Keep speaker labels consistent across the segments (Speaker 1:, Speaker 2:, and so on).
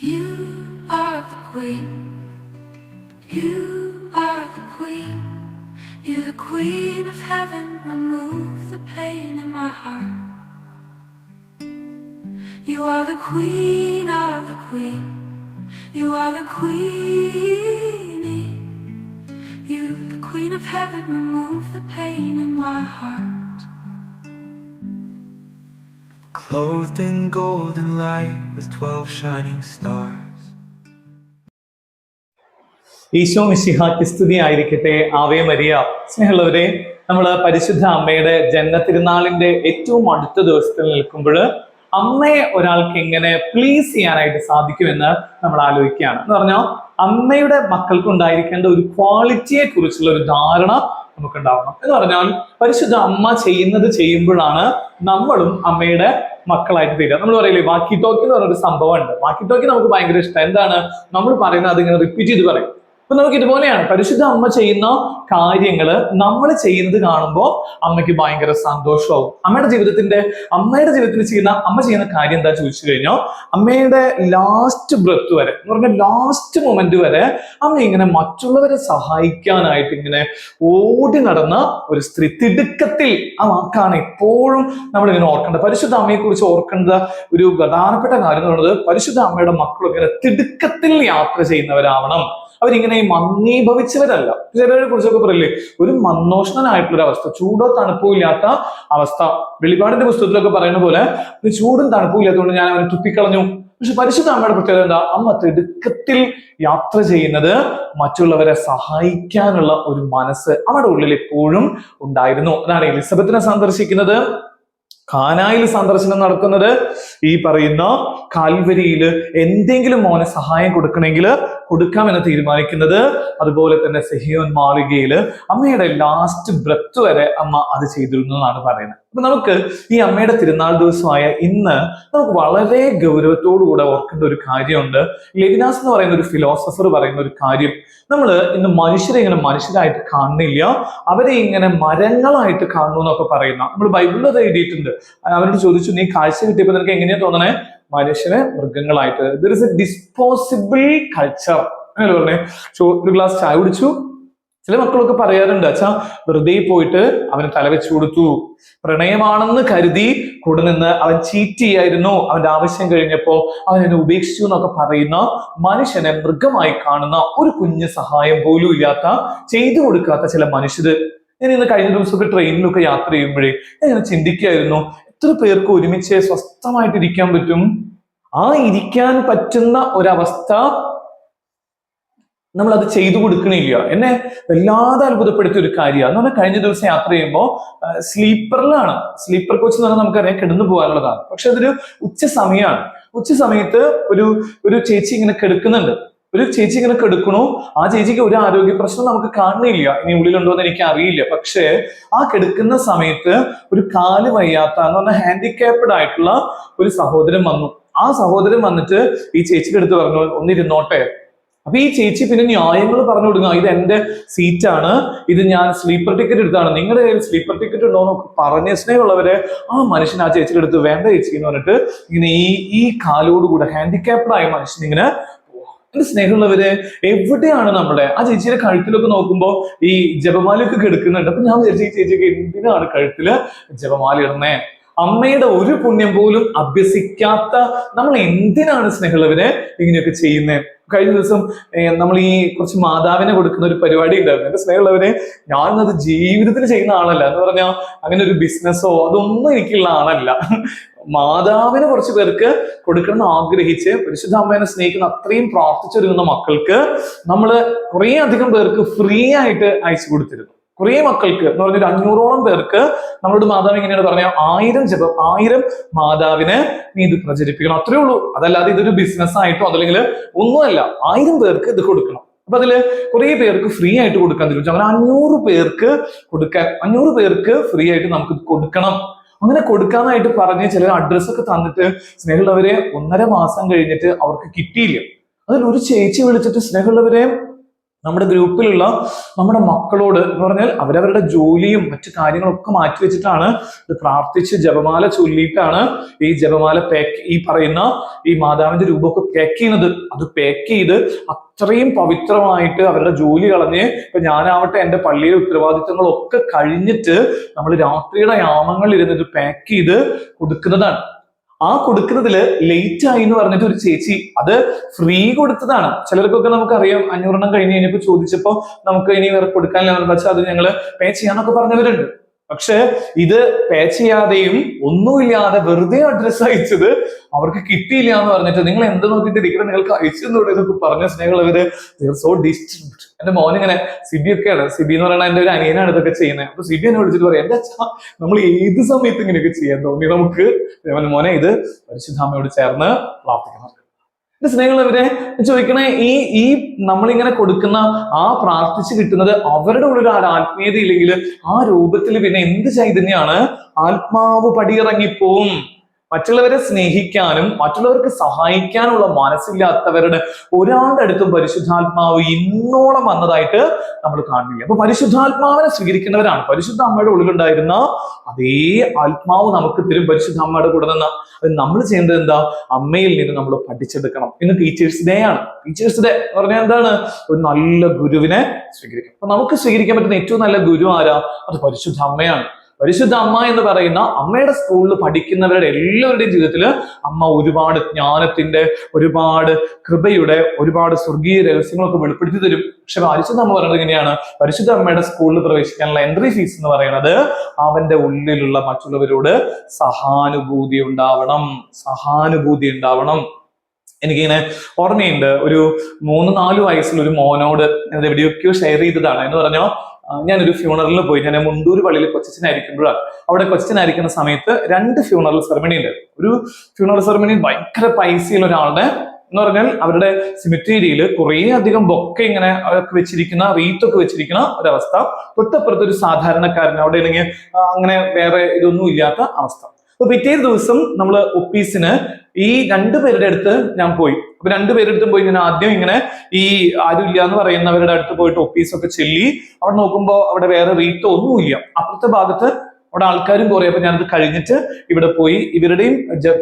Speaker 1: You are the queen. You are the queen. You're the queen of heaven. Remove the pain in my heart. You are the queen of the queen. You are the queenie. You, the queen of heaven. Remove the pain in my heart.
Speaker 2: Clothed in golden light with twelve shining stars.
Speaker 3: Isho മിശിഹാക്ക് സ്തുതി ആയിരിക്കട്ടെ Ave Maria. സ്നേഹമുള്ളവരെ നമ്മൾ പരിശുദ്ധ അമ്മയുടെ ജന്മ തിരുനാളിന്റെ ഏറ്റവും അടുത്ത ദിവസത്തിൽ നിൽക്കുമ്പോൾ അമ്മയെ ഒരാൾക്ക് എങ്ങനെ പ്ലീസ് ചെയ്യാനായിട്ട് സാധിക്കുമെന്ന് നമ്മൾ ആലോചിക്കുകയാണ്. എന്ന് പറഞ്ഞാൽ അമ്മയുടെ മക്കൾക്ക് ഉണ്ടായിരിക്കേണ്ട ഒരു ക്വാളിറ്റിയെ കുറിച്ചുള്ള ഒരു ധാരണ നമുക്ക് ഉണ്ടാവണം എന്ന് പറഞ്ഞാൽ പരിശുദ്ധ അമ്മ ചെയ്യുന്നത് ചെയ്യുമ്പോഴാണ് നമ്മളും അമ്മയുടെ മക്കളായിട്ട് തീരുക. നമ്മൾ പറയില്ലേ വാക്കി ടോക്കി എന്ന് പറഞ്ഞൊരു സംഭവം ഉണ്ട് വാക്കി ടോക്കി നമുക്ക് ഭയങ്കര ഇഷ്ടം. എന്താണ്? നമ്മൾ പറയുന്നത് അതിങ്ങനെ റിപ്പീറ്റ് ചെയ്ത് പറയും. അപ്പൊ നമുക്ക് ഇതുപോലെയാണ്. പരിശുദ്ധ അമ്മ ചെയ്യുന്ന കാര്യങ്ങൾ നമ്മൾ ചെയ്യുന്നത് കാണുമ്പോൾ അമ്മയ്ക്ക് ഭയങ്കര സന്തോഷമാവും. അമ്മയുടെ ജീവിതത്തിന്റെ അമ്മയുടെ ജീവിതത്തിൽ ചെയ്യുന്ന അമ്മ ചെയ്യുന്ന കാര്യം എന്താ ചോദിച്ചു കഴിഞ്ഞോ അമ്മയുടെ ലാസ്റ്റ് ബ്രത്ത് വരെ എന്ന് പറഞ്ഞ ലാസ്റ്റ് മൊമെന്റ് വരെ അമ്മ ഇങ്ങനെ മറ്റുള്ളവരെ സഹായിക്കാനായിട്ട് ഇങ്ങനെ ഓടി നടന്ന ഒരു സ്ത്രീ. തിടുക്കത്തിൽ ആ വാക്കാണ് എപ്പോഴും നമ്മൾ ഇങ്ങനെ ഓർക്കേണ്ടത്. പരിശുദ്ധ അമ്മയെ കുറിച്ച് ഓർക്കേണ്ട ഒരു പ്രധാനപ്പെട്ട കാര്യം എന്ന് പറയുന്നത് പരിശുദ്ധ അമ്മയുടെ മക്കളൊക്കെ തിടുക്കത്തിൽ യാത്ര ചെയ്യുന്നവരാവണം. അവരിങ്ങനെ ഈ മന്ദീഭവിച്ചവരല്ല. ചിലരെ കുറിച്ചൊക്കെ പറയില്ലേ ഒരു മന്നോഷ്ണനായിട്ടുള്ള ഒരു അവസ്ഥ ചൂടോ തണുപ്പോ ഇല്ലാത്ത അവസ്ഥ. വെളിപാടിന്റെ പുസ്തകത്തിലൊക്കെ പറയുന്ന പോലെ ചൂടും തണുപ്പും ഇല്ലാത്തതുകൊണ്ട് ഞാൻ അവനെ തുപ്പിക്കളഞ്ഞു. പക്ഷെ പരിശുദ്ധ അമ്മയുടെ പ്രത്യേകത എന്താ? അമ്മ തിടുക്കത്തിൽ യാത്ര ചെയ്യുന്നത് മറ്റുള്ളവരെ സഹായിക്കാനുള്ള ഒരു മനസ്സ് അമ്മയുടെ ഉള്ളിൽ എപ്പോഴും ഉണ്ടായിരുന്നു. അതാണ് എലിസബത്തിനെ സന്ദർശിക്കുന്നത്. കാനായിൽ സന്ദർശനം നടക്കുന്നത് ഈ പറയുന്ന കാൽവരിയിൽ എന്തെങ്കിലും മോനെ സഹായം കൊടുക്കണമെങ്കിൽ കൊടുക്കാമെന്ന് തീരുമാനിക്കുന്നത്. അതുപോലെ തന്നെ സെഹിയോൻ മാളികയിൽ അമ്മയുടെ ലാസ്റ്റ് ബ്രത്ത് വരെ അമ്മ അത് ചെയ്തിരുന്നു എന്നാണ് പറയുന്നത്. അപ്പൊ നമുക്ക് ഈ അമ്മയുടെ തിരുനാൾ ദിവസമായ ഇന്ന് നമുക്ക് വളരെ ഗൗരവത്തോടുകൂടെ ഓർക്കേണ്ട ഒരു കാര്യമുണ്ട്. ലെവിനാസ് എന്ന് പറയുന്ന ഒരു ഫിലോസഫർ പറയുന്ന ഒരു കാര്യം. നമ്മൾ ഇന്ന് മനുഷ്യരെ ഇങ്ങനെ മനുഷ്യരായിട്ട് കാണുന്നില്ല. അവരെ ഇങ്ങനെ മരങ്ങളായിട്ട് കാണുന്നു എന്നൊക്കെ പറയുന്ന. നമ്മൾ ബൈബിളിൽ എഴുതിയിട്ടുണ്ട്. അവരോട് ചോദിച്ചു നീ കാഴ്ച കിട്ടിയപ്പോൾ നിനക്ക് എങ്ങനെയാ തോന്നണേ? മനുഷ്യനെ മൃഗങ്ങളായിട്ട്. There is a disposable culture അങ്ങനെ പറഞ്ഞേ? ഒരു ഗ്ലാസ് ചായ കുടിച്ചു. ചില മക്കളൊക്കെ പറയാറുണ്ട് അച്ഛാ വെറുതെ പോയിട്ട് അവന് തലവെച്ച് കൊടുത്തു. പ്രണയമാണെന്ന് കരുതി കൂടെ നിന്ന് അവൻ ചീറ്റ് ചെയ്യായിരുന്നു. അവന്റെ ആവശ്യം കഴിഞ്ഞപ്പോ അവൻ എന്നെ ഉപേക്ഷിച്ചു എന്നൊക്കെ പറയുന്ന മനുഷ്യനെ മൃഗമായി കാണുന്ന ഒരു കുഞ്ഞ് സഹായം പോലും ഇല്ലാത്ത ചെയ്തു കൊടുക്കാത്ത ചില മനുഷ്യര്. ഞാൻ ഇന്ന് കഴിഞ്ഞ ദിവസമൊക്കെ ട്രെയിനിലൊക്കെ യാത്ര ചെയ്യുമ്പോഴേ ഞാൻ ഇങ്ങനെ ചിന്തിക്കായിരുന്നു എത്ര പേർക്ക് ഒരുമിച്ച് സ്വസ്ഥമായിട്ട് ഇരിക്കാൻ പറ്റും? ആ ഇരിക്കാൻ പറ്റുന്ന ഒരവസ്ഥ നമ്മൾ അത് ചെയ്തു കൊടുക്കണില്ല. എന്നെ വല്ലാതെ അത്ഭുതപ്പെടുത്തിയ ഒരു കാര്യമാണ്. പറഞ്ഞാൽ കഴിഞ്ഞ ദിവസം യാത്ര ചെയ്യുമ്പോൾ സ്ലീപ്പറിലാണ്. സ്ലീപ്പർ കോച്ച് എന്ന് പറഞ്ഞാൽ നമുക്കറിയാം കിടന്നു പോകാനുള്ളതാണ്. പക്ഷെ അതൊരു ഉച്ച സമയമാണ്. ഉച്ച സമയത്ത് ഒരു ഒരു ചേച്ചി ഇങ്ങനെ കിടക്കുന്നുണ്ട്. ഒരു ചേച്ചി ഇങ്ങനെ കിടക്കണു. ആ ചേച്ചിക്ക് ഒരു ആരോഗ്യ പ്രശ്നം നമുക്ക് കാണുന്നില്ല. ഇനി ഉള്ളിലുണ്ടോ എന്ന് എനിക്ക് അറിയില്ല പക്ഷേ ആ കിടക്കുന്ന സമയത്ത് ഒരു കാൽ വയ്യാത്ത എന്ന് പറഞ്ഞാൽ ഹാൻഡിക്യാപ്ഡ് ആയിട്ടുള്ള ഒരു സഹോദരൻ വന്നു. ആ സഹോദരൻ വന്നിട്ട് ഈ ചേച്ചിക്ക് എടുത്ത് പറഞ്ഞു ഒന്നിരുന്നോട്ടെ. അപ്പൊ ഈ ചേച്ചി പിന്നെ ന്യായങ്ങൾ പറഞ്ഞു കൊടുക്കുക. ഇത് എന്റെ സീറ്റാണ്. ഇത് ഞാൻ സ്ലീപ്പർ ടിക്കറ്റ് എടുത്താണ്. നിങ്ങളുടെ കയ്യിൽ സ്ലീപ്പർ ടിക്കറ്റ് ഉണ്ടോ എന്നൊക്കെ പറഞ്ഞ സ്നേഹമുള്ളവരെ ആ മനുഷ്യൻ ആ ചേച്ചിയുടെ അടുത്ത് വേണ്ട ചേച്ചി എന്ന് പറഞ്ഞിട്ട് ഇങ്ങനെ ഈ ഈ കാലോടുകൂടെ ഹാൻഡിക്യാപ്ഡ് ആയ മനുഷ്യൻ ഇങ്ങനെ എന്റെ സ്നേഹമുള്ളവരെ എവിടെയാണ് നമ്മുടെ ആ ചേച്ചിയുടെ കഴുത്തിലൊക്കെ നോക്കുമ്പോൾ ഈ ജപമാലയൊക്കെ എടുക്കുന്നുണ്ട് അപ്പൊ ഞാൻ വിചാരിച്ചു ഈ ചേച്ചിക്ക് എന്തിനാണ് കഴുത്തിൽ ജപമാല ഇടുന്നേ? അമ്മയുടെ ഒരു പുണ്യം പോലും അഭ്യസിക്കാത്ത നമ്മൾ എന്തിനാണ് സ്നേഹമുള്ളവരെ ഇങ്ങനെയൊക്കെ ചെയ്യുന്നത് കഴിഞ്ഞ ദിവസം നമ്മൾ ഈ കുറച്ച് മാതാവിനെ കൊടുക്കുന്ന ഒരു പരിപാടി ഉണ്ടായിരുന്നു. എന്റെ സ്നേഹമുള്ളവരെ ഞാനത് ജീവിതത്തിൽ ചെയ്യുന്ന ആളല്ല. എന്ന് പറഞ്ഞാൽ അങ്ങനെ ഒരു ബിസിനസ്സോ അതൊന്നും എനിക്കുള്ള ആളല്ല. മാതാവിന് കുറച്ച് പേർക്ക് കൊടുക്കണം ആഗ്രഹിച്ച് പരിശുദ്ധ അമ്മേനെ സ്നേഹിക്കുന്ന അത്രയും പ്രാർത്ഥിച്ചൊരുങ്ങുന്ന മക്കൾക്ക് നമ്മൾ കുറേ അധികം പേർക്ക് ഫ്രീ ആയിട്ട് അയച്ചു കൊടുത്തിരുന്നു. കുറേ മക്കൾക്ക് എന്ന് പറഞ്ഞൊരു അഞ്ഞൂറോളം പേർക്ക് നമ്മളോട് മാതാവ് എങ്ങനെയാണ് പറഞ്ഞ ആയിരം ജപം ആയിരം മാതാവിനെ നീ ഇത് പ്രചരിപ്പിക്കണം. അത്രേ ഉള്ളൂ. അതല്ലാതെ ഇതൊരു ബിസിനസ് ആയിട്ടോ അതല്ലെങ്കിൽ ഒന്നുമല്ല ആയിരം പേർക്ക് ഇത് കൊടുക്കണം. അപ്പൊ അതിൽ കുറെ പേർക്ക് ഫ്രീ ആയിട്ട് കൊടുക്കാൻ തീരുമാനിച്ചു അങ്ങനെ അഞ്ഞൂറ് പേർക്ക് കൊടുക്കാൻ അഞ്ഞൂറ് പേർക്ക് ഫ്രീ ആയിട്ട് നമുക്ക് കൊടുക്കണം. അങ്ങനെ കൊടുക്കാനായിട്ട് പറഞ്ഞ് ചില അഡ്രസ്സൊക്കെ തന്നിട്ട് സ്നേഹമുള്ളവരെ ഒന്നര മാസം കഴിഞ്ഞിട്ട് അവർക്ക് കിട്ടിയില്ല. അതിൽ ഒരു ചേച്ചി വിളിച്ചിട്ട് തന്നിട്ട് നമ്മുടെ ഗ്രൂപ്പിലുള്ള നമ്മുടെ മക്കളോട് എന്ന് പറഞ്ഞാൽ അവരവരുടെ ജോലിയും മറ്റു കാര്യങ്ങളൊക്കെ മാറ്റി വെച്ചിട്ടാണ് ഇത് പ്രാർത്ഥിച്ച് ജപമാല ചൊല്ലിയിട്ടാണ് ഈ ജപമാല പാക്ക് ഈ പറയുന്ന ഈ മാതാവിന്റെ രൂപമൊക്കെ പാക്ക് ചെയ്യുന്നത്. അത് പാക്ക് ചെയ്ത് അത്രയും പവിത്രമായിട്ട് അവരുടെ ജോലി കളഞ്ഞ് ഇപ്പൊ ഞാനാവട്ടെ എന്റെ പള്ളിയിലെ ഉത്തരവാദിത്തങ്ങളൊക്കെ കഴിഞ്ഞിട്ട് നമ്മൾ രാത്രിയുടെ യാമങ്ങളിൽ ഇരുന്നിട്ട് പാക്ക് ചെയ്ത് കൊടുക്കുന്നതാണ്. ആ കൊടുക്കുന്നതിൽ ലേറ്റ് ആയി എന്ന് പറഞ്ഞിട്ട് ഒരു ചേച്ചി അത് ഫ്രീ കൊടുത്തതാണ്. ചിലർക്കൊക്കെ നമുക്കറിയാം അഞ്ഞൂറെണ്ണം കഴിഞ്ഞ് കഴിഞ്ഞപ്പോ ചോദിച്ചപ്പോൾ നമുക്ക് ഇനി വേറെ കൊടുക്കാനില്ല പക്ഷെ അത് ഞങ്ങൾ പേ ചെയ്യാന്നൊക്കെ പറഞ്ഞവരുണ്ട്. പക്ഷെ ഇത് പേ ചെയ്യാതെയും ഒന്നുമില്ലാതെ വെറുതെ അഡ്രസ്സ് അയച്ചത് അവർക്ക് കിട്ടിയില്ല എന്ന് പറഞ്ഞിട്ട് നിങ്ങൾ എന്ത് നോക്കിയിട്ട് ഇരിക്കണം? നിങ്ങൾക്ക് അയച്ചു എന്നോട് ഇതൊക്കെ പറഞ്ഞ സ്നേഹമുള്ളവര് സോ ഡിസ്റ്റർബ്ഡ് എന്റെ മോൻ ഇങ്ങനെ സിബി ഒക്കെയാണ് സിബി എന്ന് പറയുന്നത് എന്റെ ഒരു അനിയനാണ് ഇതൊക്കെ ചെയ്യുന്നത്. അപ്പൊ സിബി എന്നെ വിളിച്ചിട്ട് പറയാം അച്ഛാ നമ്മൾ ഏത് സമയത്ത് ഇങ്ങനെയൊക്കെ ചെയ്യാൻ തോന്നി? നമുക്ക് മോനെ ഇത് പരിശുദ്ധാമയോട് ചേർന്ന് പ്രാർത്ഥിക്കണം. എന്റെ സ്നേഹമുള്ളവരെ ചോദിക്കണേ ഈ ഈ നമ്മളിങ്ങനെ കൊടുക്കുന്ന ആ പ്രാർത്ഥിച്ച് കിട്ടുന്നത് അവരുടെ ഉള്ളിൽ ആ ആത്മീയത ഇല്ലെങ്കിൽ ആ രൂപത്തിൽ പിന്നെ എന്ത് ചൈതന്യമാണ് ആത്മാവ് പടിയിറങ്ങിപ്പോവും. മറ്റുള്ളവരെ സ്നേഹിക്കാനും മറ്റുള്ളവർക്ക് സഹായിക്കാനുള്ള മനസ്സില്ലാത്തവരുടെ ഒരാളുടെ അടുത്തും പരിശുദ്ധാത്മാവ് ഇന്നോളം വന്നതായിട്ട് നമ്മൾ കാണുന്നില്ല. അപ്പൊ പരിശുദ്ധാത്മാവിനെ സ്വീകരിക്കുന്നവരാണ്. പരിശുദ്ധ അമ്മയുടെ ഉള്ളിലുണ്ടായിരുന്ന അതേ ആത്മാവ് നമുക്ക് തരും പരിശുദ്ധ അമ്മയുടെ കൂടെ നിന്ന്. അത് നമ്മൾ ചെയ്യേണ്ടത് എന്താ? അമ്മയിൽ നിന്ന് നമ്മൾ പഠിച്ചെടുക്കണം. ഇന്ന് ടീച്ചേഴ്സ് ഡേ ആണ്. ടീച്ചേഴ്സ് ഡേ എന്ന് പറഞ്ഞാൽ എന്താണ്? ഒരു നല്ല ഗുരുവിനെ സ്വീകരിക്കണം. അപ്പൊ നമുക്ക് സ്വീകരിക്കാൻ പറ്റുന്ന ഏറ്റവും നല്ല ഗുരു ആരാ? അത് പരിശുദ്ധ അമ്മയാണ്. പരിശുദ്ധ അമ്മ എന്ന് പറയുന്ന അമ്മയുടെ സ്കൂളിൽ പഠിക്കുന്നവരുടെ എല്ലാവരുടെയും ജീവിതത്തിൽ അമ്മ ഒരുപാട് ജ്ഞാനത്തിന്റെ ഒരുപാട് കൃപയുടെ ഒരുപാട് സ്വർഗീയ രഹസ്യങ്ങളൊക്കെ വെളിപ്പെടുത്തി തരും. പക്ഷെ പരിശുദ്ധ അമ്മ പറയുന്നത് എങ്ങനെയാണ് പരിശുദ്ധ അമ്മയുടെ സ്കൂളിൽ പ്രവേശിക്കാനുള്ള എൻട്രി ഫീസ് എന്ന് പറയുന്നത് അവന്റെ ഉള്ളിലുള്ള മറ്റുള്ളവരോട് സഹാനുഭൂതി ഉണ്ടാവണം. സഹാനുഭൂതി ഉണ്ടാവണം. എനിക്കിങ്ങനെ ഓർമ്മയുണ്ട്. ഒരു മൂന്ന് നാല് വയസ്സിൽ ഒരു മോനോട് എവിടെയൊക്കെയോ ഷെയർ ചെയ്തതാണ്. എന്ന് പറഞ്ഞോ ഞാനൊരു ഫ്യൂണറിൽ പോയി. ഞാൻ മുണ്ടൂർ പള്ളിയിൽ കൊച്ചനായിരിക്കുമ്പോഴാണ് അവിടെ കൊച്ചനായിരിക്കുന്ന സമയത്ത് രണ്ട് ഫ്യൂണറൽ സെറമണി ഉണ്ടായിരുന്നു. ഒരു ഫ്യൂണറൽ സെറമണി ഭയങ്കര പൈസയുള്ള ഒരാളുടെ എന്ന് പറഞ്ഞാൽ അവരുടെ സിമിറ്റേരിയയിൽ കുറേ അധികം ബൊക്കെ ഇങ്ങനെ ഒക്കെ വെച്ചിരിക്കുന്ന റീത്തൊക്കെ വെച്ചിരിക്കുന്ന ഒരവസ്ഥ. തൊട്ടപ്പുറത്ത് ഒരു സാധാരണക്കാരൻ അവിടെ ഇല്ലെങ്കിൽ അങ്ങനെ വേറെ ഇതൊന്നും ഇല്ലാത്ത അവസ്ഥ. അപ്പൊ പിറ്റേ ദിവസം നമ്മൾ ഒപ്പീസിന് ഈ രണ്ടുപേരുടെ അടുത്ത് ഞാൻ പോയി. അപ്പൊ രണ്ടുപേരുടെ അടുത്തും പോയി ഞാൻ ആദ്യം ഇങ്ങനെ ഈ ആരുമില്ല എന്ന് പറയുന്നവരുടെ അടുത്ത് പോയിട്ട് ഒപ്പീസൊക്കെ ചെല്ലി. അവിടെ നോക്കുമ്പോ അവിടെ വേറെ റീത്തോ ഒന്നുമില്ല. അപ്പുറത്തെ ഭാഗത്ത് അവിടെ ആൾക്കാരും കുറേ. അപ്പൊ ഞാനത് കഴിഞ്ഞിട്ട് ഇവിടെ പോയി ഇവരുടെയും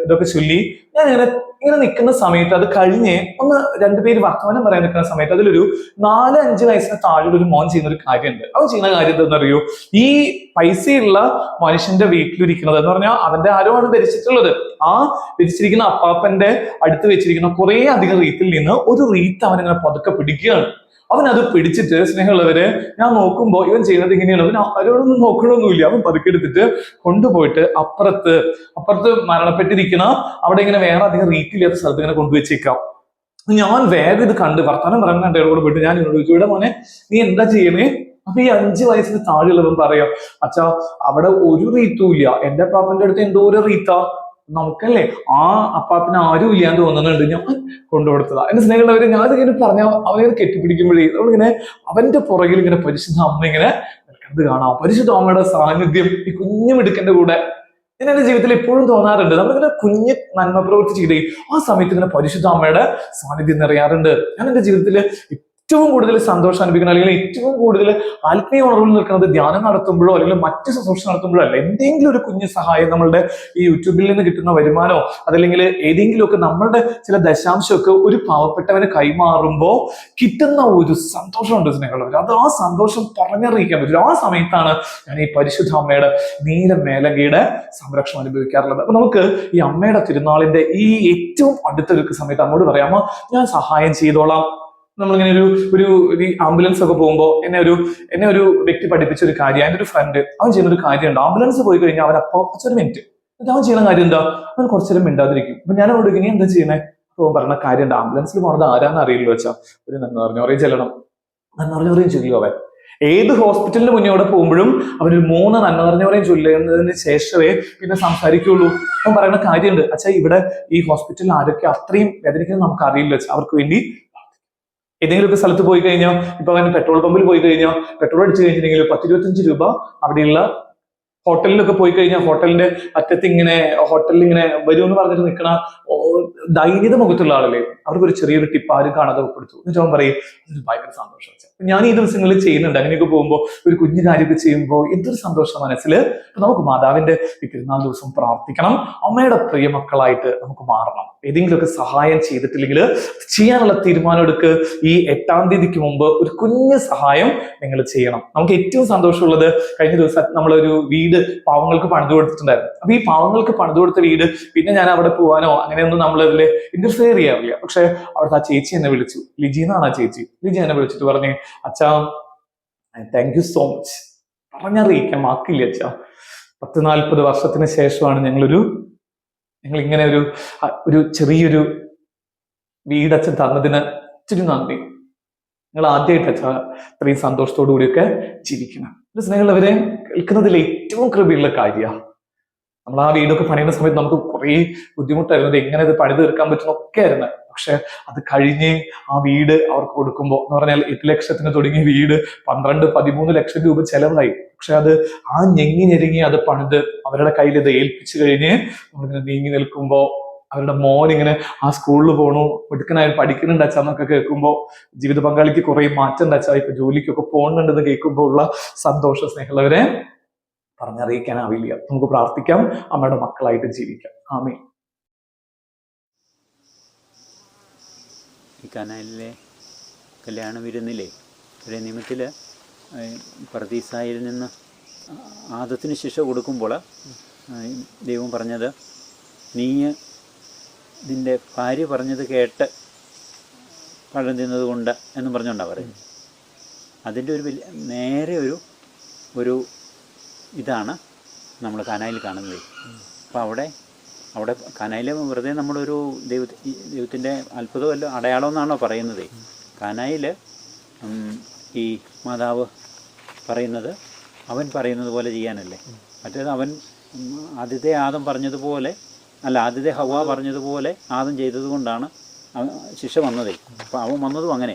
Speaker 3: ഇതൊക്കെ ചൊല്ലി. ഞാൻ ഇങ്ങനെ ഇങ്ങനെ നിൽക്കുന്ന സമയത്ത് അത് കഴിഞ്ഞ് ഒന്ന് രണ്ടുപേര് വർത്തമാനം പറയാൻ നിൽക്കുന്ന സമയത്ത് അതിലൊരു നാല് അഞ്ച് വയസ്സിന് താഴെയുള്ള ഒരു മോൻ ചെയ്യുന്ന ഒരു കാര്യമുണ്ട്. അവൻ ചെയ്യുന്ന കാര്യം എന്താണെന്നറിയോ? ഈ പൈസയുള്ള മനുഷ്യന്റെ വീട്ടിലിരിക്കുന്നത് എന്ന് പറഞ്ഞാൽ അവന്റെ ആരോ ആണ് ധരിച്ചിട്ടുള്ളത് ആ ധരിച്ചിരിക്കുന്ന അപ്പാപ്പന്റെ അടുത്ത് വെച്ചിരിക്കുന്ന കുറേ അധികം റീത്തിൽ നിന്ന് ഒരു റീത്ത് അവൻ ഇങ്ങനെ പതുക്കെ പിടിക്കുകയാണ്. അവൻ അത് പിടിച്ചിട്ട് സ്നേഹമുള്ളവര് ഞാൻ നോക്കുമ്പോൾ ഇവൻ ചെയ്യുന്നത് ഇങ്ങനെയാണ്. അവൻ അവരോടൊന്നും നോക്കണമൊന്നുമില്ല അവൻ പതുക്കെ എടുത്തിട്ട് കൊണ്ടുപോയിട്ട് അപ്പുറത്ത് അപ്പുറത്ത് മരണപ്പെട്ടിരിക്കണ അവിടെ ഇങ്ങനെ വേറെ അധികം റീറ്റില്ലാത്ത സ്ഥലത്ത് ഇങ്ങനെ കൊണ്ടുവച്ചേക്കാം. ഞാൻ വേഗം ഇത് കണ്ട് വർത്താനം പറയാൻ കണ്ട കൂടെ പോയിട്ട് ഞാൻ ഇവിടെ ചോദിച്ചു ഇവിടെ മോനെ നീ എന്താ ചെയ്യണേ? അപ്പൊ ഈ അഞ്ചു വയസ്സിന് താഴെയുള്ളവൻ പറയാം അച്ഛാ അവിടെ ഒരു റീത്തും ഇല്ല. എന്റെ പാപ്പന്റെ അടുത്ത് എന്തോ ഒരു റീത്താ നമുക്കല്ലേ? ആ അപ്പാപ്പിന് ആരും ഇല്ലാന്ന് തോന്നുന്നുണ്ട്. ഞാൻ കൊണ്ടുകൊടുത്തതാ. എന്റെ സ്നേഹമുള്ളവര് ഞാൻ ഇങ്ങനെ പറഞ്ഞ അവനെ കെട്ടിപ്പിടിക്കുമ്പോഴേ നമ്മളിങ്ങനെ അവന്റെ പുറകിൽ ഇങ്ങനെ പരിശുദ്ധ അമ്മ ഇങ്ങനെ നിൽക്കുന്നത് കാണാം. പരിശുദ്ധ അമ്മയുടെ സാന്നിധ്യം ഈ കുഞ്ഞു മിടുക്കന്റെ കൂടെ ഞാൻ എന്റെ ജീവിതത്തിൽ എപ്പോഴും തോന്നാറുണ്ട്. നമ്മളിങ്ങനെ കുഞ്ഞ് നന്മ പ്രവർത്തിച്ചിട്ടേ ആ സമയത്ത് ഇങ്ങനെ പരിശുദ്ധ അമ്മയുടെ സാന്നിധ്യം നിറയാറുണ്ട് ഞാൻ എന്റെ ജീവിതത്തിൽ ഏറ്റവും കൂടുതൽ സന്തോഷം അനുഭവിക്കണം അല്ലെങ്കിൽ ഏറ്റവും കൂടുതൽ ആത്മീയ ഉണർവിൽ നിൽക്കുന്നത് ധ്യാനം നടത്തുമ്പോഴോ അല്ലെങ്കിൽ മറ്റ് ശുശ്രൂഷ നടത്തുമ്പോഴോ അല്ല. എന്തെങ്കിലും ഒരു കുഞ്ഞു സഹായം നമ്മളുടെ ഈ യൂട്യൂബിൽ നിന്ന് കിട്ടുന്ന വരുമാനോ അതല്ലെങ്കിൽ ഏതെങ്കിലുമൊക്കെ നമ്മളുടെ ചില ദശാംശമൊക്കെ ഒരു പാവപ്പെട്ടവന് കൈമാറുമ്പോൾ കിട്ടുന്ന ഒരു സന്തോഷമുണ്ട് സ്നേഹമുള്ളവർ. അത് ആ സന്തോഷം പറഞ്ഞറിയിക്കാൻ പറ്റില്ല ആ സമയത്താണ് ഞാൻ ഈ പരിശുദ്ധ അമ്മയുടെ നീല മേലകയുടെ സംരക്ഷണം അനുഭവിക്കാറുള്ളത്. അപ്പൊ നമുക്ക് ഈ അമ്മയുടെ തിരുനാളിന്റെ ഈ ഏറ്റവും അടുത്തൊരു സമയത്ത് അമ്മോട് പറയാമോ ഞാൻ സഹായം ചെയ്തോളാം. നമ്മളിങ്ങനെ ഒരു ഒരു ഈ ആംബുലൻസ് ഒക്കെ പോകുമ്പോൾ എന്നെ ഒരു എന്നെ ഒരു വ്യക്തി പഠിപ്പിച്ച ഒരു കാര്യം എന്റെ ഒരു ഫ്രണ്ട് അവൻ ചെയ്യുന്ന ഒരു കാര്യമുണ്ട്. ആംബുലൻസ് പോയി കഴിഞ്ഞാൽ അവൻ അപ്പോൾ ഒരു മിനിറ്റ് എന്നിട്ട് അവൻ ചെയ്യുന്ന കാര്യം എന്താ? അവൻ കുറച്ചു നേരം മിണ്ടാതിരിക്കും. അപ്പൊ ഞാൻ അവിടെ ഇനി എന്താ ചെയ്യുന്നത് അപ്പോൾ പറഞ്ഞ കാര്യമുണ്ട്. ആംബുലൻസിൽ പോണത് ആരാന്ന് അറിയില്ല വെച്ചാൽ ഒരു നന്ന് പറഞ്ഞു. ഒരേ ചെല്ലണം. പറഞ്ഞു ഒരേ ചൊല്ലിയോ അവൻ? ഏത് ഹോസ്പിറ്റലിന് മുന്നേ അവിടെ പോകുമ്പോഴും അവനൊരു മൂന്ന് നന്മ പറഞ്ഞവരെയും ചൊല്ലുന്നതിന് ശേഷമേ പിന്നെ സംസാരിക്കുള്ളൂ. അവൻ പറയുന്ന കാര്യമുണ്ട്. അച്ഛാ ഇവിടെ ഈ ഹോസ്പിറ്റലിൽ ആരൊക്കെ അത്രയും വേദനിക്കുന്നത് നമുക്ക് അറിയില്ല അവർക്ക് വേണ്ടി ഏതെങ്കിലുമൊക്കെ സ്ഥലത്ത് പോയി കഴിഞ്ഞോ? ഇപ്പൊ അവൻ പെട്രോൾ പമ്പിൽ പോയി കഴിഞ്ഞോ? പെട്രോൾ അടിച്ചു കഴിഞ്ഞിട്ടുണ്ടെങ്കിൽ പത്ത് ഇരുപത്തഞ്ച് രൂപ അവിടെയുള്ള ഹോട്ടലിലൊക്കെ പോയി കഴിഞ്ഞാൽ ഹോട്ടലിന്റെ അറ്റത്ത് ഇങ്ങനെ ഹോട്ടലിൽ ഇങ്ങനെ വരും എന്ന് പറഞ്ഞിട്ട് നിൽക്കണ ദൈനിക മുഖത്തുള്ള ആളല്ലേ? അവർക്ക് ഒരു ചെറിയൊരു ടിപ്പ് ആരും കാണാതെ ഉൾപ്പെടുത്തു. എന്നിട്ട് അവൻ പറയും "ഇത് ഭയങ്കര സന്തോഷം അച്ഛാ." ഞാൻ ഈ ദിവസങ്ങളിൽ ചെയ്യുന്നുണ്ട്. അങ്ങനെയൊക്കെ പോകുമ്പോൾ ഒരു കുഞ്ഞു കാര്യമൊക്കെ ചെയ്യുമ്പോൾ എന്തൊരു സന്തോഷം മനസ്സിൽ നമുക്ക് മാതാവിന്റെ തിരുനാൾ ദിവസം പ്രാർത്ഥിക്കണം. അമ്മയുടെ പ്രിയ മക്കളായിട്ട് നമുക്ക് മാറണം. ഏതെങ്കിലുമൊക്കെ സഹായം ചെയ്തിട്ടില്ലെങ്കിൽ ചെയ്യാനുള്ള തീരുമാനം എടുക്ക്. ഈ എട്ടാം തീയതിക്ക് മുമ്പ് ഒരു കുഞ്ഞു സഹായം നിങ്ങൾ ചെയ്യണം. നമുക്ക് ഏറ്റവും സന്തോഷമുള്ളത് കഴിഞ്ഞ ദിവസം നമ്മളൊരു വീട് പാവങ്ങൾക്ക് പണിതു കൊടുത്തിട്ടുണ്ടായിരുന്നു. അപ്പൊ ഈ പാവങ്ങൾക്ക് പണിതു കൊടുത്ത വീട് പിന്നെ ഞാൻ അവിടെ പോകാനോ അങ്ങനെയൊന്നും നമ്മൾ അതിൽ ഇന്റർഫെയർ ചെയ്യാറില്ല. പക്ഷെ അവിടുത്തെ ആ ചേച്ചി എന്നെ വിളിച്ചു. ലിജി എന്നാണ് ആ ചേച്ചി. ലിജി എന്നെ വിളിച്ചിട്ട് പറഞ്ഞു അച്ഛാ താങ്ക് യു സോ മച്ച് പറഞ്ഞറിയിക്കാൻ വാക്കില്ല അച്ഛാ. പത്ത് നാൽപ്പത് വർഷത്തിന് ശേഷമാണ് ഞങ്ങളൊരു ഞങ്ങൾ ഇങ്ങനെ ഒരു ഒരു ചെറിയൊരു വീടച്ഛൻ തന്നതിന് ഇച്ചിരി നന്ദി. നിങ്ങൾ ആദ്യമായിട്ട് അച്ഛാ ഇത്രയും സന്തോഷത്തോടു കൂടിയൊക്കെ ജീവിക്കണം. സ്നേഹമുള്ളവരെ കേൾക്കുന്നതിൽ ഏറ്റവും കൃപയുള്ള കാര്യമാണ് നമ്മൾ ആ വീടൊക്കെ പണിയുന്ന സമയത്ത് നമുക്ക് കുറേ ബുദ്ധിമുട്ടായിരുന്നു. എങ്ങനെ ഇത് പണി തീർക്കാൻ പറ്റുന്ന ഒക്കെ ആയിരുന്നു. പക്ഷെ അത് കഴിഞ്ഞ് ആ വീട് അവർക്ക് കൊടുക്കുമ്പോൾ എന്ന് പറഞ്ഞാൽ എട്ട് ലക്ഷത്തിന് തുടങ്ങിയ വീട് പന്ത്രണ്ട് പതിമൂന്ന് ലക്ഷം രൂപ ചെലവായി പക്ഷെ അത് ആ ഞെങ്ങി ഞെരുങ്ങി അത് പണിത് അവരുടെ കയ്യിൽ ഇത് ഏൽപ്പിച്ചു കഴിഞ്ഞ് നമ്മളിങ്ങനെ നീങ്ങി നിൽക്കുമ്പോൾ അവരുടെ മോൻ ഇങ്ങനെ ആ സ്കൂളിൽ പോണു മിടുക്കനായി പഠിക്കുന്നുണ്ട് അച്ഛ എന്നൊക്കെ കേൾക്കുമ്പോൾ ജീവിത പങ്കാളിക്ക് കുറെ മാറ്റം ഉണ്ട് അച്ഛാ. ഇപ്പൊ ജോലിക്കൊക്കെ പോകുന്നുണ്ടെന്ന് കേൾക്കുമ്പോൾ ഉള്ള സന്തോഷ സ്നേഹമുള്ളവരെ പറഞ്ഞറിയിക്കാനാവില്ല. നമുക്ക് പ്രാർത്ഥിക്കാം അമ്മയുടെ മക്കളായിട്ട് ജീവിക്കാം. ആമേ
Speaker 4: ഈ കനാലിലെ കല്യാണ വിരുന്നിലെ ഒരു നിയമത്തിൽ പ്രതീസായിൽ നിന്ന് ആദത്തിന് ശിക്ഷ കൊടുക്കുമ്പോൾ ദൈവം പറഞ്ഞത് നീ നിന്റെ ഭാര്യ പറഞ്ഞത് കേട്ട് പഴം തിന്നത് കൊണ്ട് എന്നും പറഞ്ഞുകൊണ്ടാണ് പറയുന്നത്. അതിന്റെ ഒരു വലിയ നേരെ ഒരു ഒരു ഇതാണ് നമ്മൾ കനാലിൽ കാണുന്നത്. അപ്പോൾ അവിടെ അവിടെ കനായിൽ വെറുതെ നമ്മളൊരു ദൈവ ദൈവത്തിന്റെ അത്ഭുതമല്ല അടയാളം എന്നാണോ പറയുന്നത്? കനായിൽ ഈ മാതാവ് പറയുന്നത് അവൻ പറയുന്നത് പോലെ ചെയ്യാനല്ലേ? മറ്റേത് അവൻ ആദ്യത്തെ ആദം പറഞ്ഞതുപോലെ അല്ല ആദ്യത്തെ ഹവ പറഞ്ഞതുപോലെ ആദം ചെയ്തതുകൊണ്ടാണ് ശിക്ഷ വന്നതേ. അപ്പോൾ അവൻ വന്നതും അങ്ങനെ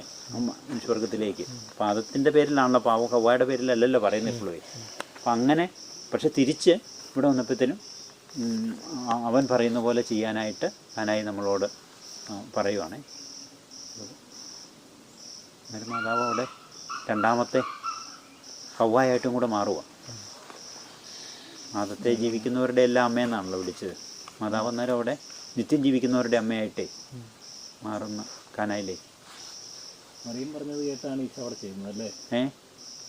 Speaker 4: മനുഷ്യവർഗത്തിലേക്ക്. പാദത്തിന്റെ പേരിലാണല്ലോ പാവം ഹവയുടെ പേരിലല്ലല്ലോ പറയുന്നിട്ടുള്ളൂ അപ്പം അങ്ങനെ പക്ഷെ തിരിച്ച് ഇവിടെ വന്നപ്പോഴത്തേനും അവൻ പറയുന്ന പോലെ ചെയ്യാനായിട്ട് അനായി നമ്മളോട് പറയുവാണ്. അന്നേരം മാതാവ് അവിടെ രണ്ടാമത്തെ ഹവായായിട്ടും കൂടെ മാറുക ആദത്തെ ജീവിക്കുന്നവരുടെ എല്ലാം അമ്മയെന്നാണല്ലോ വിളിച്ചത്. മാതാവ് അന്നേരം അവിടെ നിത്യം ജീവിക്കുന്നവരുടെ അമ്മയായിട്ടേ മാറുന്ന കാനായിലേ.
Speaker 5: മറിയം പറഞ്ഞത് കേട്ടാണ് ഈശോ അവിടെ ചെയ്യുന്നത് അല്ലേ?
Speaker 4: ഏ?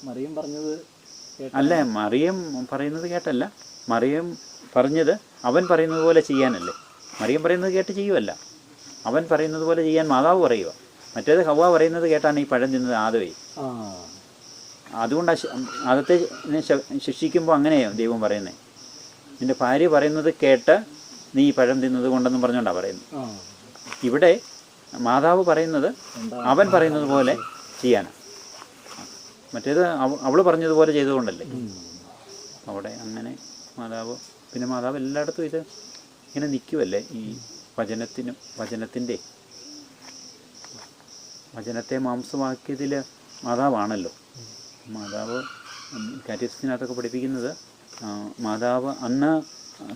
Speaker 5: മറിയം പറഞ്ഞത്
Speaker 4: അല്ല മറിയം പറയുന്നത് കേട്ടല്ല. മറിയം പറഞ്ഞത് അവൻ പറയുന്നത് പോലെ ചെയ്യാനല്ലേ? മറിയം പറയുന്നത് കേട്ട് ചെയ്യുമല്ല അവൻ പറയുന്നത് പോലെ ചെയ്യാൻ മാതാവ് പറയുക. മറ്റേത് ഹവ പറയുന്നത് കേട്ടാണ് ഈ പഴം തിന്നത് ആദവേ.
Speaker 5: ആ.
Speaker 4: അതുകൊണ്ട് ആദത്തെ ശിക്ഷിക്കുമ്പോൾ അങ്ങനെയാണ് ദൈവം പറയുന്നത് നിന്റെ ഭാര്യ പറയുന്നത് കേട്ട് നീ ഈ പഴം തിന്നത് കൊണ്ടെന്ന് പറഞ്ഞുകൊണ്ടാണ് പറയുന്നത്. ഇവിടെ മാതാവ് പറയുന്നത് അവൻ പറയുന്നത് പോലെ ചെയ്യാനാണ് മറ്റേത് അവൾ പറഞ്ഞതുപോലെ ചെയ്തുകൊണ്ടല്ലേ? അവിടെ അങ്ങനെ മാതാവ് പിന്നെ മാതാവ് എല്ലായിടത്തും ഇത് ഇങ്ങനെ നിൽക്കുമല്ലേ ഈ വചനത്തിനും വചനത്തിന്റെ വചനത്തെ മാംസമാക്കിയതിൽ മാതാവാണല്ലോ. മാതാവ് കാര്യത്തിനകത്തൊക്കെ പഠിപ്പിക്കുന്നത് മാതാവ് അന്ന്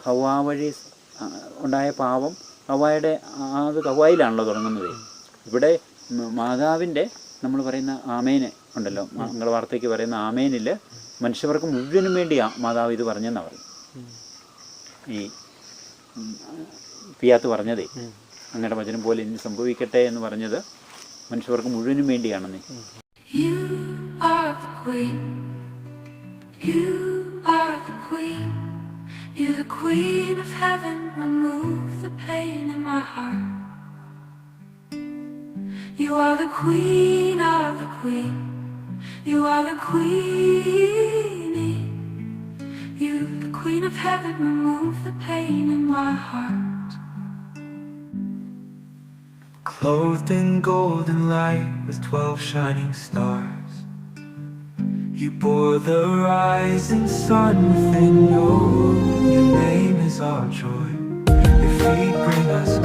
Speaker 4: ഹവാ വഴി ഉണ്ടായ പാപം ഹവായുടെ അത് ഹവായിലാണല്ലോ തുടങ്ങുന്നത്. ഇവിടെ മാതാവിന്റെ നമ്മൾ പറയുന്ന ആമേന് ഉണ്ടല്ലോ മംഗളവാർത്തയ്ക്ക് പറയുന്ന ആമേനിൽ മനുഷ്യർക്ക് മുഴുവനും വേണ്ടി ആ മാതാവ് ഇത് പറഞ്ഞെന്നാണ് പറയും ഈ പിയാത്ത് പറഞ്ഞതേ അങ്ങയുടെ വചനം പോലെ ഇനി സംഭവിക്കട്ടെ എന്ന് പറഞ്ഞത് മനുഷ്യർക്ക് മുഴുവനും വേണ്ടിയാണെന്നേ
Speaker 1: You are the queen. You are the queen. You're the queen of heaven. Remove the pain in my heart. You are the queen of the queen. You are the queenie. You, the queen of heaven. Remove the pain in my heart.
Speaker 2: Clothed in golden light with twelve shining stars. You bore the rising sun within your. Your name is our joy. Your feet bring us